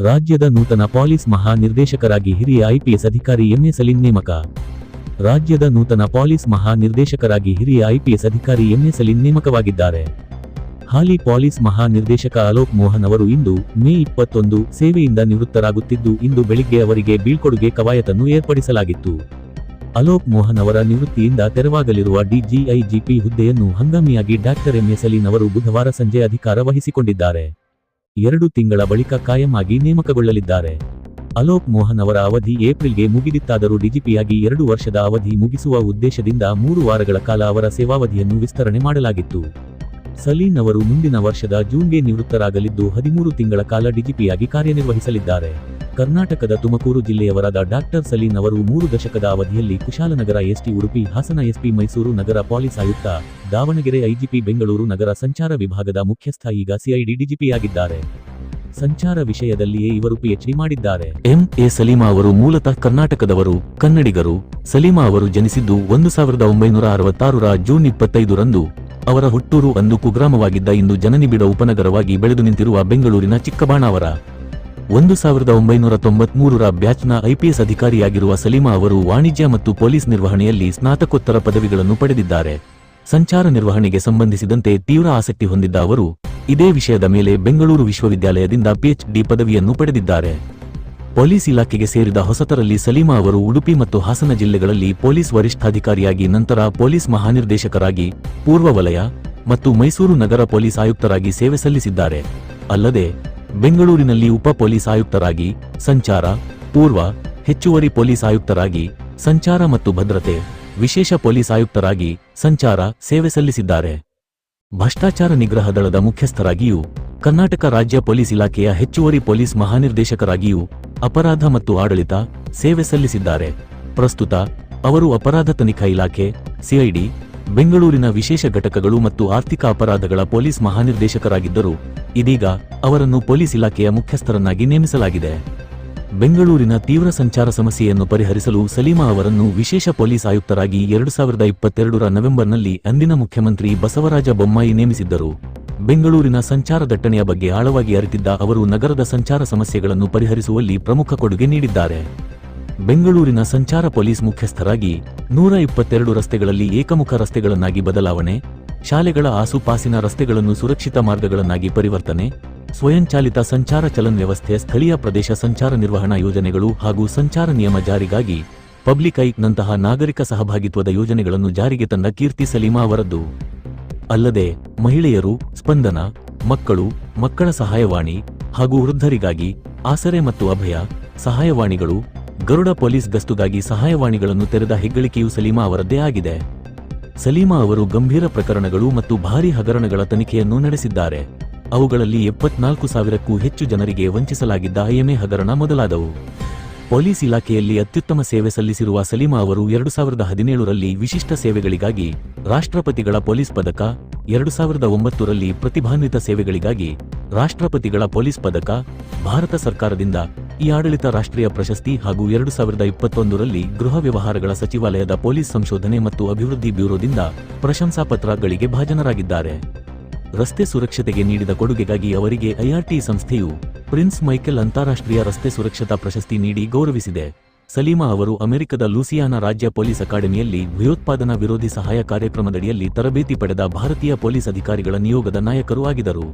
ರಾಜ್ಯದ ನೂತನ ಪೊಲೀಸ್ ಮಹಾನಿರ್ದೇಶಕರಾಗಿ ಹಿರಿಯ ಐಪಿಎಸ್ ಅಧಿಕಾರಿ ಎಂಎ ಸಲೀಂ ನೇಮಕ. ರಾಜ್ಯದ ನೂತನ ಪೊಲೀಸ್ ಮಹಾನಿರ್ದೇಶಕರಾಗಿ ಹಿರಿಯ ಐಪಿಎಸ್ ಅಧಿಕಾರಿ ಎಂಎ ಸಲೀಂ ನೇಮಕವಾಗಿದ್ದಾರೆ. ಹಾಲಿ ಪೊಲೀಸ್ ಮಹಾನಿರ್ದೇಶಕ ಅಲೋಕ್ ಮೋಹನ್ ಅವರು ಇಂದು ಮೇ ಇಪ್ಪತ್ತೊಂದು ಸೇವೆಯಿಂದ ನಿವೃತ್ತರಾಗುತ್ತಿದ್ದು, ಇಂದು ಬೆಳಿಗ್ಗೆ ಅವರಿಗೆ ಬೀಳ್ಕೊಡುಗೆ ಕವಾಯತನ್ನು ಏರ್ಪಡಿಸಲಾಗಿತ್ತು. ಅಲೋಕ್ ಮೋಹನ್ ಅವರ ನಿವೃತ್ತಿಯಿಂದ ತೆರವಾಗಲಿರುವ ಡಿಜಿಐಜಿಪಿ ಹುದ್ದೆಯನ್ನು ಹಂಗಾಮಿಯಾಗಿ ಡಾಕ್ಟರ್ ಎಂಎ ಅವರು ಬುಧವಾರ ಸಂಜೆ ಅಧಿಕಾರ ವಹಿಸಿಕೊಂಡಿದ್ದಾರೆ. ಎರಡು ತಿಂಗಳ ಬಳಿಕ ಕಾಯಂ ನೇಮಕಗೊಳ್ಳಲಿದ್ದಾರೆ. ಅಲೋಕ್ ಮೋಹನ್ ಅವರ ಅವಧಿ ಏಪ್ರಿಲ್ಗೆ ಮುಗಿದಿತ್ತಾದರೂ ಡಿಜಿಪಿಯಾಗಿ ಎರಡು ವರ್ಷದ ಅವಧಿ ಮುಗಿಸುವ ಉದ್ದೇಶದಿಂದ ಮೂರು ವಾರಗಳ ಕಾಲ ಅವರ ಸೇವಾವಧಿಯನ್ನು ವಿಸ್ತರಣೆ ಮಾಡಲಾಗಿತ್ತು. ಸಲೀನ್ ಅವರು ಮುಂದಿನ ವರ್ಷದ ಜೂನ್ಗೆ ನಿವೃತ್ತರಾಗಲಿದ್ದು ಹದಿಮೂರು ತಿಂಗಳ ಕಾಲ ಡಿಜಿಪಿಯಾಗಿ ಕಾರ್ಯನಿರ್ವಹಿಸಲಿದ್ದಾರೆ. ಕರ್ನಾಟಕದ ತುಮಕೂರು ಜಿಲ್ಲೆಯವರಾದ ಡಾಕ್ಟರ್ ಸಲೀನ್ ಅವರು ಮೂರು ದಶಕದ ಅವಧಿಯಲ್ಲಿ ಕುಶಾಲನಗರ ಎಸ್ಟಿ ಉಡುಪಿ, ಹಾಸನ ಎಸ್ಪಿ ಮೈಸೂರು ನಗರ ಪೊಲೀಸ್ ಆಯುಕ್ತ, ದಾವಣಗೆರೆ ಐಜಿಪಿ ಬೆಂಗಳೂರು ನಗರ ಸಂಚಾರ ವಿಭಾಗದ ಮುಖ್ಯಸ್ಥ ಈಗ ಸಿಐಡಿ ಡಿಜಿಪಿಯಾಗಿದ್ದಾರೆ. ಸಂಚಾರ ವಿಷಯದಲ್ಲಿಯೇ ಇವರು ಪಿಎಚ್ಡಿ ಮಾಡಿದ್ದಾರೆ. ಎಂ. ಎ. ಸಲೀಮಾ ಅವರು ಮೂಲತಃ ಕರ್ನಾಟಕದವರು, ಕನ್ನಡಿಗರು. ಸಲೀಮಾ ಅವರು ಜನಿಸಿದ್ದು ಒಂದು ಸಾವಿರದ ಒಂಬೈನೂರ ಅರವತ್ತಾರರ ಜೂನ್ ಇಪ್ಪತ್ತೈದರಂದು ಅವರ ಹುಟ್ಟೂರು ಅಂದು ಕುಗ್ರಾಮವಾಗಿದ್ದ ಇಂದು ಜನನಿಬಿಡ ಉಪನಗರವಾಗಿ ಬೆಳೆದು ನಿಂತಿರುವ ಬೆಂಗಳೂರಿನ ಚಿಕ್ಕಬಾಣಾವರ. ಒಂದು ಸಾವಿರದ ಒಂಬೈನೂರ ತೊಂಬತ್ಮೂರರ ಬ್ಯಾಚ್ನ ಐಪಿಎಸ್ ಅಧಿಕಾರಿಯಾಗಿರುವ ಸಲೀಮಾ ಅವರು ವಾಣಿಜ್ಯ ಮತ್ತು ಪೊಲೀಸ್ ನಿರ್ವಹಣೆಯಲ್ಲಿ ಸ್ನಾತಕೋತ್ತರ ಪದವಿಗಳನ್ನು ಪಡೆದಿದ್ದಾರೆ. ಸಂಚಾರ ನಿರ್ವಹಣೆಗೆ ಸಂಬಂಧಿಸಿದಂತೆ ತೀವ್ರ ಆಸಕ್ತಿ ಹೊಂದಿದ್ದ ಅವರು, ಇದೇ ವಿಷಯದ ಮೇಲೆ ಬೆಂಗಳೂರು ವಿಶ್ವವಿದ್ಯಾಲಯದಿಂದ ಪಿಎಚ್ಡಿ ಪದವಿಯನ್ನು ಪಡೆದಿದ್ದಾರೆ. ಪೊಲೀಸ್ ಇಲಾಖೆಗೆ ಸೇರಿದ ಹೊಸತರಲ್ಲಿ ಸಲೀಮಾ ಅವರು ಉಡುಪಿ ಮತ್ತು ಹಾಸನ ಜಿಲ್ಲೆಗಳಲ್ಲಿ ಪೊಲೀಸ್ ವರಿಷ್ಠಾಧಿಕಾರಿಯಾಗಿ ನಂತರ ಪೊಲೀಸ್ ಮಹಾನಿರ್ದೇಶಕರಾಗಿ, ಪೂರ್ವ ವಲಯ ಮತ್ತು ಮೈಸೂರು ನಗರ ಪೊಲೀಸ್ ಆಯುಕ್ತರಾಗಿ ಸೇವೆ ಸಲ್ಲಿಸಿದ್ದಾರೆ. ಅಲ್ಲದೆ ಬೆಂಗಳೂರಿನಲ್ಲಿ ಉಪ ಪೊಲೀಸ್ ಆಯುಕ್ತರಾಗಿ ಸಂಚಾರ, ಪೂರ್ವ ಹೆಚ್ಚುವರಿ ಪೊಲೀಸ್ ಆಯುಕ್ತರಾಗಿ ಸಂಚಾರ ಮತ್ತು ಭದ್ರತೆ, ವಿಶೇಷ ಪೊಲೀಸ್ ಆಯುಕ್ತರಾಗಿ ಸಂಚಾರ ಸೇವೆ ಸಲ್ಲಿಸಿದ್ದಾರೆ. ಭ್ರಷ್ಟಾಚಾರ ನಿಗ್ರಹ ದಳದ ಮುಖ್ಯಸ್ಥರಾಗಿಯೂ, ಕರ್ನಾಟಕ ರಾಜ್ಯ ಪೊಲೀಸ್ ಇಲಾಖೆಯ ಹೆಚ್ಚುವರಿ ಪೊಲೀಸ್ ಮಹಾನಿರ್ದೇಶಕರಾಗಿಯೂ ಅಪರಾಧ ಮತ್ತು ಆಡಳಿತ ಸೇವೆ ಸಲ್ಲಿಸಿದ್ದಾರೆ. ಪ್ರಸ್ತುತ, ಅವರು ಅಪರಾಧ ತನಿಖಾ ಇಲಾಖೆ ಸಿಐಡಿ ಬೆಂಗಳೂರಿನ ವಿಶೇಷ ಘಟಕಗಳು ಮತ್ತು ಆರ್ಥಿಕ ಅಪರಾಧಗಳ ಪೊಲೀಸ್ ಮಹಾನಿರ್ದೇಶಕರಾಗಿದ್ದರು. ಇದೀಗ ಅವರನ್ನು ಪೊಲೀಸ್ ಇಲಾಖೆಯ ಮುಖ್ಯಸ್ಥರನ್ನಾಗಿ ನೇಮಿಸಲಾಗಿದೆ. ಬೆಂಗಳೂರಿನ ತೀವ್ರ ಸಂಚಾರ ಸಮಸ್ಯೆಯನ್ನು ಪರಿಹರಿಸಲು ಸಲೀಮಾ ಅವರನ್ನು ವಿಶೇಷ ಪೊಲೀಸ್ ಆಯುಕ್ತರಾಗಿ ಎರಡು ಸಾವಿರದ ಇಪ್ಪತ್ತೆರಡರ ನವೆಂಬರ್ನಲ್ಲಿ ಅಂದಿನ ಮುಖ್ಯಮಂತ್ರಿ ಬಸವರಾಜ ಬೊಮ್ಮಾಯಿ ನೇಮಿಸಿದ್ದರು. ಬೆಂಗಳೂರಿನ ಸಂಚಾರ ದಟ್ಟಣೆಯ ಬಗ್ಗೆ ಆಳವಾಗಿ ಅರಿತಿದ್ದ ಅವರು ನಗರದ ಸಂಚಾರ ಸಮಸ್ಯೆಗಳನ್ನು ಪರಿಹರಿಸುವಲ್ಲಿ ಪ್ರಮುಖ ಕೊಡುಗೆ ನೀಡಿದ್ದಾರೆ. ಬೆಂಗಳೂರಿನ ಸಂಚಾರ ಪೊಲೀಸ್ ಮುಖ್ಯಸ್ಥರಾಗಿ ನೂರ ಇಪ್ಪತ್ತೆರಡು ರಸ್ತೆಗಳಲ್ಲಿ ಏಕಮುಖ ರಸ್ತೆಗಳನ್ನಾಗಿ ಬದಲಾವಣೆ, ಶಾಲೆಗಳ ಆಸುಪಾಸಿನ ರಸ್ತೆಗಳನ್ನು ಸುರಕ್ಷಿತ ಮಾರ್ಗಗಳನ್ನಾಗಿ ಪರಿವರ್ತನೆ, ಸ್ವಯಂಚಾಲಿತ ಸಂಚಾರ ಚಲನ್ ವ್ಯವಸ್ಥೆ, ಸ್ಥಳೀಯ ಪ್ರದೇಶ ಸಂಚಾರ ನಿರ್ವಹಣಾ ಯೋಜನೆಗಳು ಹಾಗೂ ಸಂಚಾರ ನಿಯಮ ಜಾರಿಗಾಗಿ ಪಬ್ಲಿಕ್ ಐಕ್ನಂತಹ ನಾಗರಿಕ ಸಹಭಾಗಿತ್ವದ ಯೋಜನೆಗಳನ್ನು ಜಾರಿಗೆ ತಂದ ಕೀರ್ತಿ ಸಲೀಮಾ ಅವರದ್ದು. ಅಲ್ಲದೆ, ಮಹಿಳೆಯರು, ಸ್ಪಂದನ, ಮಕ್ಕಳು, ಮಕ್ಕಳ ಸಹಾಯವಾಣಿ ಹಾಗೂ ವೃದ್ಧರಿಗಾಗಿ ಆಸರೆ ಮತ್ತು ಅಭಯ, ಸಹಾಯವಾಣಿಗಳು ಗರುಡ ಪೊಲೀಸ್ ಗಸ್ತುಗಾಗಿ ಸಹಾಯವಾಣಿಗಳನ್ನು ತೆರೆದ ಹೆಗ್ಗಳಿಕೆಯು ಸಲೀಮಾ ಅವರದ್ದೇ ಆಗಿದೆ. ಸಲೀಮಾ ಅವರು ಗಂಭೀರ ಪ್ರಕರಣಗಳು ಮತ್ತು ಭಾರೀ ಹಗರಣಗಳ ತನಿಖೆಯನ್ನು ನಡೆಸಿದ್ದಾರೆ. ಅವುಗಳಲ್ಲಿ ಎಪ್ಪತ್ನಾಲ್ಕು ಸಾವಿರಕ್ಕೂ ಹೆಚ್ಚು ಜನರಿಗೆ ವಂಚಿಸಲಾಗಿದ್ದ ಐಎಂಎ ಹಗರಣ ಮೊದಲಾದವು. ಪೊಲೀಸ್ ಇಲಾಖೆಯಲ್ಲಿ ಅತ್ಯುತ್ತಮ ಸೇವೆ ಸಲ್ಲಿಸಿರುವ ಸಲೀಮಾ ಅವರು ಎರಡು ಸಾವಿರದ ಹದಿನೇಳರಲ್ಲಿ ವಿಶಿಷ್ಟ ಸೇವೆಗಳಿಗಾಗಿ ರಾಷ್ಟ್ರಪತಿಗಳ ಪೊಲೀಸ್ ಪದಕ, ಎರಡು ಸಾವಿರದ ಒಂಬತ್ತರಲ್ಲಿ ಪ್ರತಿಭಾನ್ವಿತ ಸೇವೆಗಳಿಗಾಗಿ ರಾಷ್ಟ್ರಪತಿಗಳ ಪೊಲೀಸ್ ಪದಕ, ಭಾರತ ಸರ್ಕಾರದಿಂದ ಈ ಆಡಳಿತ ರಾಷ್ಟ್ರೀಯ ಪ್ರಶಸ್ತಿ ಹಾಗೂ ಎರಡು ಸಾವಿರದ ಇಪ್ಪತ್ತೊಂದರಲ್ಲಿ ಗೃಹ ವ್ಯವಹಾರಗಳ ಸಚಿವಾಲಯದ ಪೊಲೀಸ್ ಸಂಶೋಧನೆ ಮತ್ತು ಅಭಿವೃದ್ಧಿ ಬ್ಯೂರೋದಿಂದ ಪ್ರಶಂಸಾ ಪತ್ರಗಳಿಗೆ ಭಾಜನರಾಗಿದ್ದಾರೆ. ರಸ್ತೆ ಸುರಕ್ಷತೆಗೆ ನೀಡಿದ ಕೊಡುಗೆಗಾಗಿ ಅವರಿಗೆ ಐಆರ್ಟಿ ಸಂಸ್ಥೆಯು ಪ್ರಿನ್ಸ್ ಮೈಕೆಲ್ ಅಂತಾರಾಷ್ಟ್ರೀಯ ರಸ್ತೆ ಸುರಕ್ಷತಾ ಪ್ರಶಸ್ತಿ ನೀಡಿ ಗೌರವಿಸಿದೆ. ಸಲೀಮಾ ಅವರು ಅಮೆರಿಕದ ಲೂಸಿಯಾನಾ ರಾಜ್ಯ ಪೊಲೀಸ್ ಅಕಾಡೆಮಿಯಲ್ಲಿ ಭಯೋತ್ಪಾದನಾ ವಿರೋಧಿ ಸಹಾಯ ಕಾರ್ಯಕ್ರಮದಡಿಯಲ್ಲಿ ತರಬೇತಿ ಪಡೆದ ಭಾರತೀಯ ಪೊಲೀಸ್ ಅಧಿಕಾರಿಗಳ ನಿಯೋಗದ ನಾಯಕರು ಆಗಿದರು